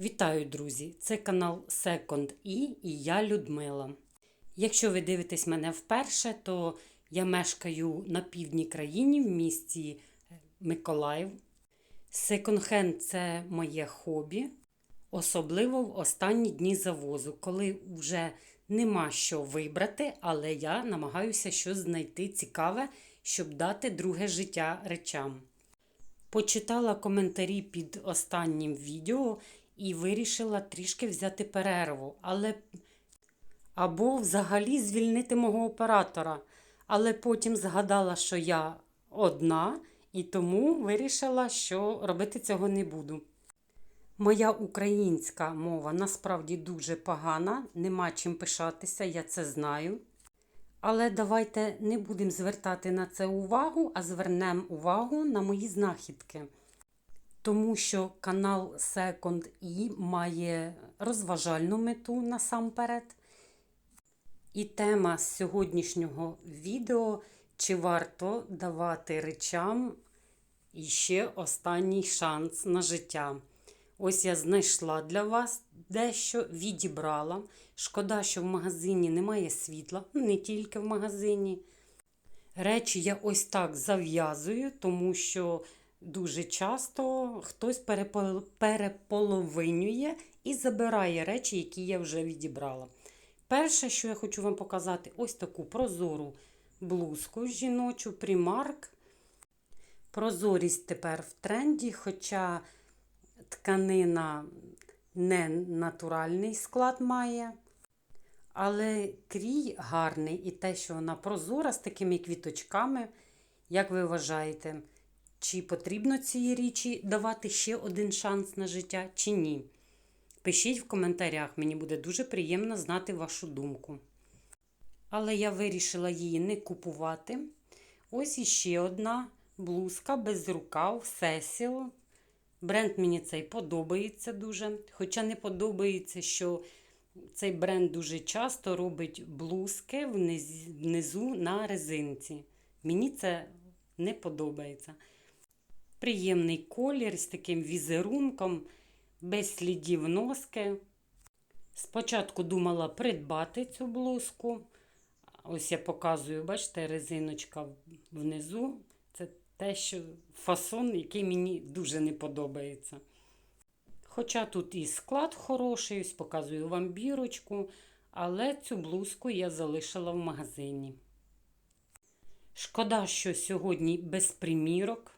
Вітаю, друзі! Це канал Second E і я Людмила. Якщо ви дивитесь мене вперше, то я мешкаю на півдні країні в місті Миколаїв. Секонд-хенд це моє хобі, особливо в останні дні завозу, коли вже нема що вибрати, але я намагаюся щось знайти цікаве, щоб дати друге життя речам. Почитала коментарі під останнім відео і вирішила трішки взяти перерву, але або взагалі звільнити мого оператора. Але потім згадала, що я одна, і тому вирішила, що робити цього не буду. Моя українська мова насправді дуже погана, нема чим пишатися, я це знаю. Але давайте не будемо звертати на це увагу, а звернемо увагу на мої знахідки. Тому що канал Second E має розважальну мету насамперед. І тема сьогоднішнього відео чи варто давати речам іще останній шанс на життя. Ось я знайшла для вас дещо відібрала. Шкода, що в магазині немає світла, не тільки в магазині. Речі я ось так зав'язую, тому що дуже часто хтось переполовинює і забирає речі, які я вже відібрала. Перше, що я хочу вам показати, ось таку прозору блузку жіночу Primark. Прозорість тепер в тренді, хоча тканина не натуральний склад має. Але крій гарний і те, що вона прозора з такими квіточками, як ви вважаєте, чи потрібно цій річі давати ще один шанс на життя, чи ні? Пишіть в коментарях, мені буде дуже приємно знати вашу думку. Але я вирішила її не купувати. Ось іще одна блузка без рукав, Сесіл. Бренд мені цей подобається дуже. Хоча не подобається, що цей бренд дуже часто робить блузки внизу на резинці. Мені це не подобається. Приємний колір з таким візерунком, без слідів носки. Спочатку думала придбати цю блузку. Ось я показую, бачите, резиночка внизу. Це те, що фасон, який мені дуже не подобається. Хоча тут і склад хороший, ось показую вам бірочку, але цю блузку я залишила в магазині. Шкода, що сьогодні без примірок,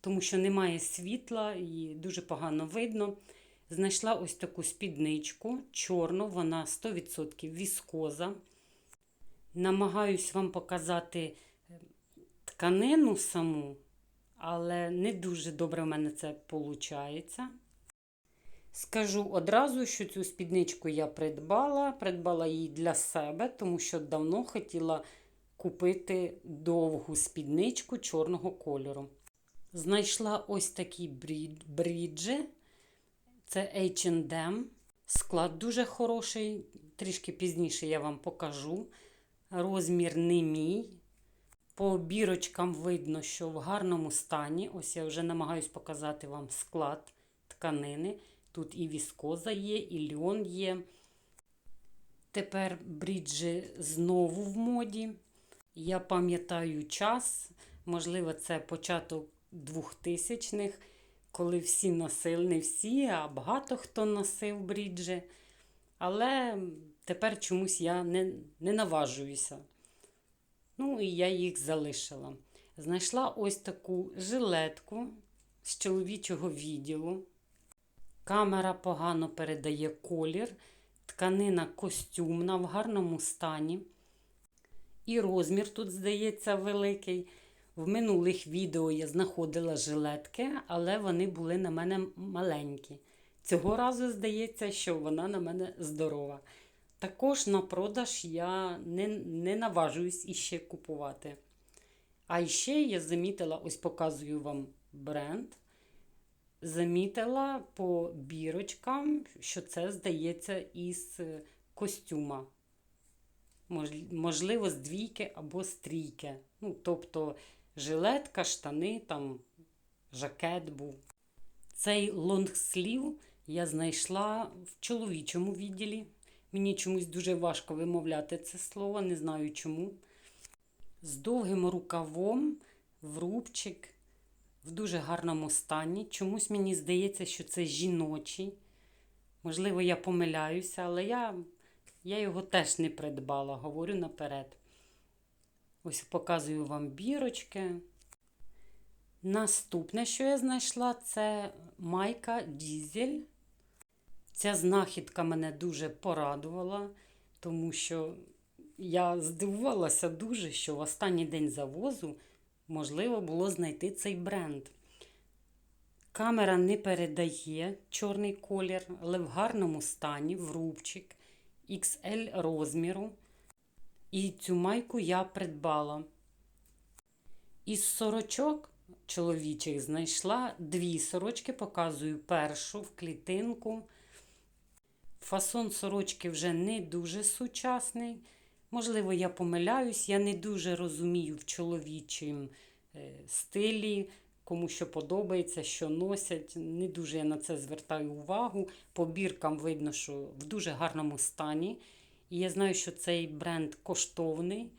тому що немає світла і дуже погано видно. Знайшла ось таку спідничку, чорну, вона 100% віскоза. Намагаюсь вам показати е, тканину саму, але не дуже добре в мене це виходить. Скажу одразу, що цю спідничку я придбала. Придбала її для себе, тому що давно хотіла купити довгу спідничку чорного кольору. Знайшла ось такі бріджі. Це H&M. Склад дуже хороший. Трішки пізніше я вам покажу. Розмір не мій. По бірочкам видно, що в гарному стані. Ось я вже намагаюсь показати вам склад тканини. Тут і віскоза є, і льон є. Тепер бріджі знову в моді. Я пам'ятаю час, можливо, це початок 2000-х, коли всі носили, не всі, а багато хто носив бріджі. Але тепер чомусь я не, не наважуюся. Ну, і я їх залишила. Знайшла ось таку жилетку з чоловічого відділу. Камера погано передає колір, тканина костюмна в гарному стані. І розмір тут, здається, великий. В минулих відео я знаходила жилетки, але вони були на мене маленькі. Цього разу здається, що вона на мене здорова. Також на продаж я не не наважуюсь іще купувати. А ще я замітила, ось показую вам бренд замітила по бірочкам, що це, здається, із костюма. Можливо, з двійки або з трійки. Ну, тобто жилетка, штани, там, жакет був. Цей лонгслів я знайшла в чоловічому відділі. Мені чомусь дуже важко вимовляти це слово, не знаю чому. З довгим рукавом, в рубчик, в дуже гарному стані. Чомусь мені здається, що це жіночий. Можливо, я помиляюся, але я, я його теж не придбала, говорю наперед. Ось показую вам бірочки. Наступне, що я знайшла, це майка Дізель. Ця знахідка мене дуже порадувала, тому що я здивувалася дуже, що в останній день завозу можливо було знайти цей бренд. Камера не передає чорний колір, але в гарному стані, в рубчик XL розміру. І цю майку я придбала. Із сорочок чоловічих знайшла дві сорочки, показую першу в клітинку. Фасон сорочки вже не дуже сучасний. Можливо, я помиляюсь, я не дуже розумію в чоловічому е, стилі, кому що подобається, що носять. Не дуже я на це звертаю увагу. По біркам видно, що в дуже гарному стані. І я знаю, що цей бренд коштовний.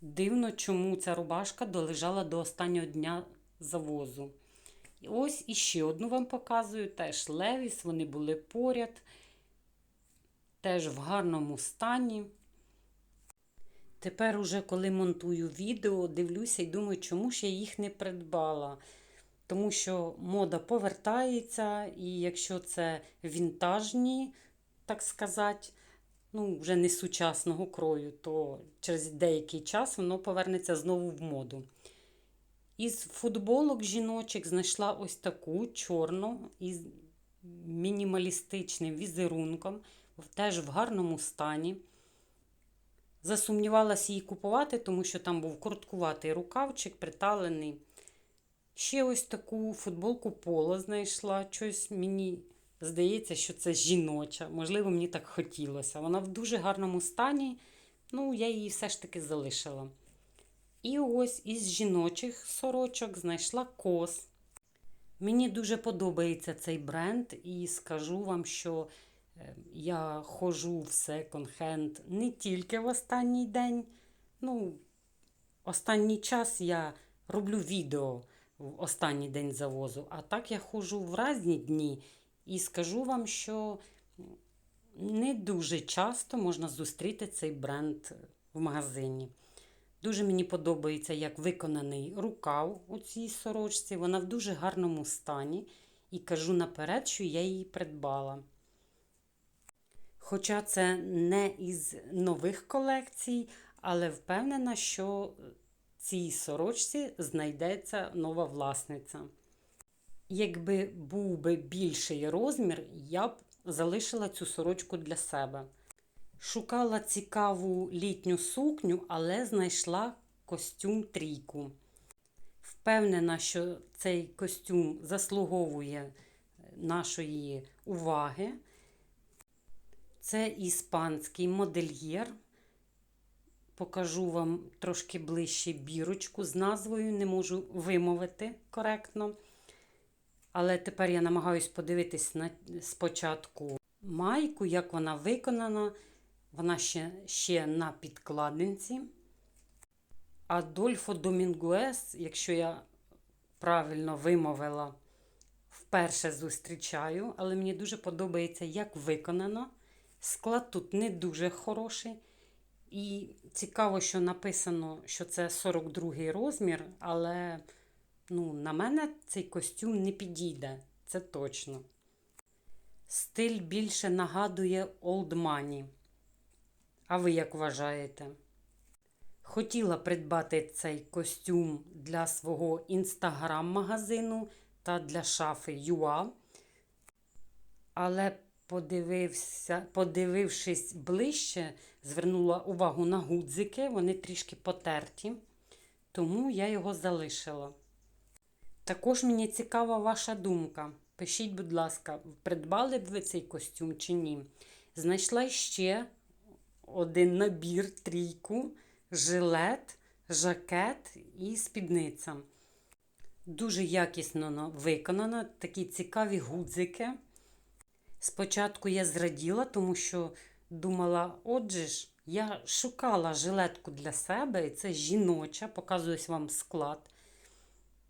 Дивно, чому ця рубашка долежала до останнього дня завозу. І ось іще одну вам показую. Теж Левіс, вони були поряд. Теж в гарному стані. Тепер, уже, коли монтую відео, дивлюся і думаю, чому ж я їх не придбала. Тому що мода повертається, і якщо це вінтажні, так сказати, ну, вже не сучасного крою, то через деякий час воно повернеться знову в моду. Із футболок жіночих знайшла ось таку чорну із мінімалістичним візерунком, теж в гарному стані. Засумнівалася її купувати, тому що там був короткуватий рукавчик, приталений. Ще ось таку футболку поло знайшла. Щось мені здається, що це жіноча. Можливо, мені так хотілося. Вона в дуже гарному стані, ну, я її все ж таки залишила. І ось із жіночих сорочок знайшла кос. Мені дуже подобається цей бренд, і скажу вам, що е, я ходжу в секонд-хенд не тільки в останній день. Ну, останній час я роблю відео в останній день завозу, а так я ходжу в різні дні. І скажу вам, що не дуже часто можна зустріти цей бренд в магазині. Дуже мені подобається, як виконаний рукав у цій сорочці. Вона в дуже гарному стані. І кажу наперед, що я її придбала. Хоча це не із нових колекцій, але впевнена, що цій сорочці знайдеться нова власниця. Якби був би більший розмір, я б залишила цю сорочку для себе. Шукала цікаву літню сукню, але знайшла костюм трійку. Впевнена, що цей костюм заслуговує нашої уваги. Це іспанський модельєр. Покажу вам трошки ближче бірочку з назвою, не можу вимовити коректно. Але тепер я намагаюсь подивитись на спочатку майку, як вона виконана. Вона ще ще на підкладинці. Адольфо Домінгуес, якщо я правильно вимовила, вперше зустрічаю, але мені дуже подобається, як виконано. Склад тут не дуже хороший. І цікаво, що написано, що це 42 розмір, але ну, на мене цей костюм не підійде, це точно. Стиль більше нагадує Money. А ви як вважаєте? Хотіла придбати цей костюм для свого інстаграм-магазину та для шафи Юа. Але подивився, подивившись ближче, звернула увагу на гудзики, вони трішки потерті, тому я його залишила. Також мені цікава ваша думка. Пишіть, будь ласка, придбали б ви цей костюм чи ні? Знайшла ще один набір, трійку, жилет, жакет і спідниця. Дуже якісно виконано, такі цікаві гудзики. Спочатку я зраділа, тому що думала, отже ж, я шукала жилетку для себе, і це жіноча, показую ось вам склад.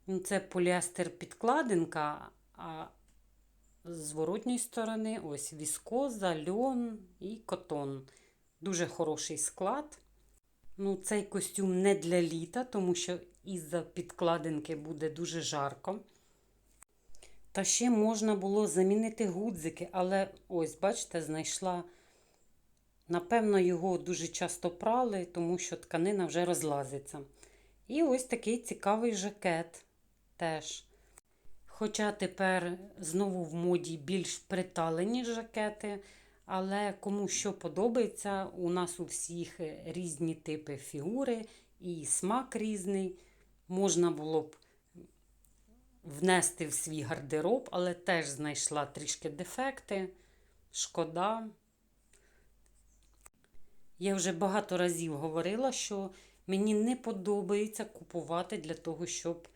Ну, Це поліестер підкладинка, а з зворотньої сторони ось віскоза, льон і котон. Дуже хороший склад. Ну, цей костюм не для літа, тому що із-за підкладинки буде дуже жарко. Та ще можна було замінити гудзики, але ось, бачите, знайшла. Напевно, його дуже часто прали, тому що тканина вже розлазиться. І ось такий цікавий жакет теж. Хоча тепер знову в моді більш приталені жакети, але кому що подобається, у нас у всіх різні типи фігури і смак різний. Можна було б внести в свій гардероб, але теж знайшла трішки дефекти. Шкода. Я вже багато разів говорила, що мені не подобається купувати для того, щоб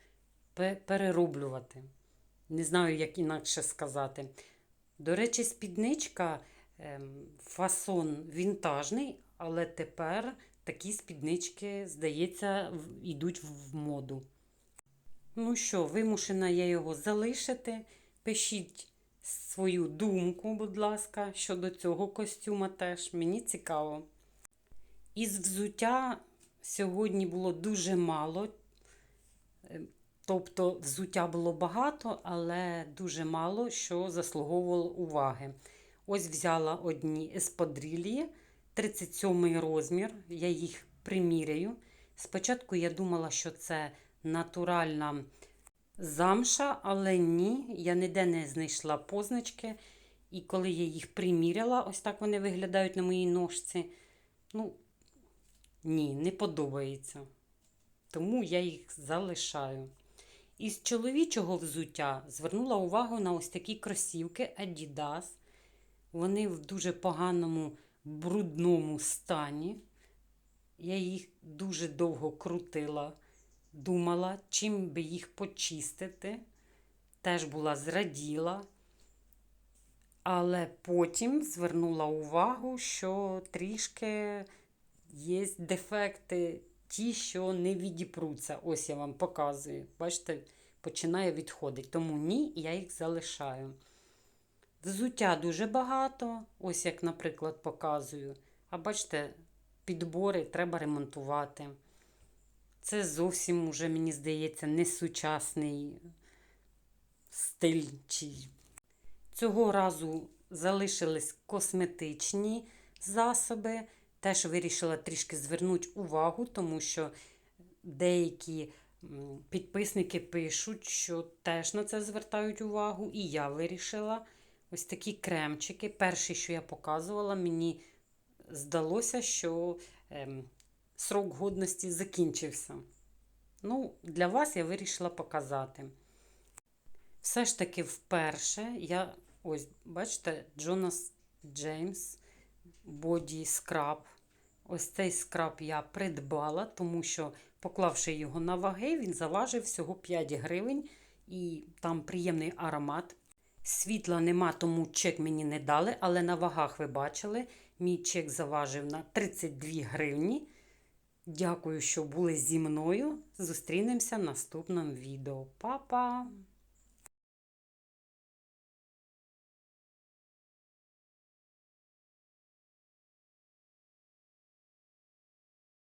перероблювати. Не знаю, як інакше сказати. До речі, спідничка ем, фасон вінтажний, але тепер такі спіднички, здається, йдуть в моду. Ну що, вимушена я його залишити. Пишіть свою думку, будь ласка, щодо цього костюма теж. Мені цікаво. Із взуття сьогодні було дуже мало. Тобто, взуття було багато, але дуже мало що заслуговувало уваги. Ось взяла одні еспадрилії, 37 розмір, я їх приміряю. Спочатку я думала, що це натуральна замша, але ні, я ніде не знайшла позначки. І коли я їх приміряла, ось так вони виглядають на моїй ножці. Ну, ні, не подобається. Тому я їх залишаю. Із чоловічого взуття звернула увагу на ось такі кросівки Adidas. Вони в дуже поганому брудному стані. Я їх дуже довго крутила, думала, чим би їх почистити. Теж була зраділа. Але потім звернула увагу, що трішки є дефекти ті, що не відіпруться. Ось я вам показую. Бачите, починає відходити. Тому ні, я їх залишаю. Взуття дуже багато, ось як, наприклад, показую. А бачите, підбори треба ремонтувати. Це зовсім уже, мені здається, не сучасний стиль. Цього разу залишились косметичні засоби. Теж вирішила трішки звернути увагу, тому що деякі підписники пишуть, що теж на це звертають увагу. І я вирішила ось такі кремчики. Перший, що я показувала, мені здалося, що ем, срок годності закінчився. Ну, Для вас я вирішила показати. Все ж таки, вперше я, ось, бачите, Джонас Джеймс. Боді скраб. Ось цей скраб я придбала, тому що, поклавши його на ваги, він заважив всього 5 гривень і там приємний аромат. Світла нема, тому чек мені не дали, але на вагах ви бачили, мій чек заважив на 32 гривні. Дякую, що були зі мною. Зустрінемося в наступному відео. Па-па!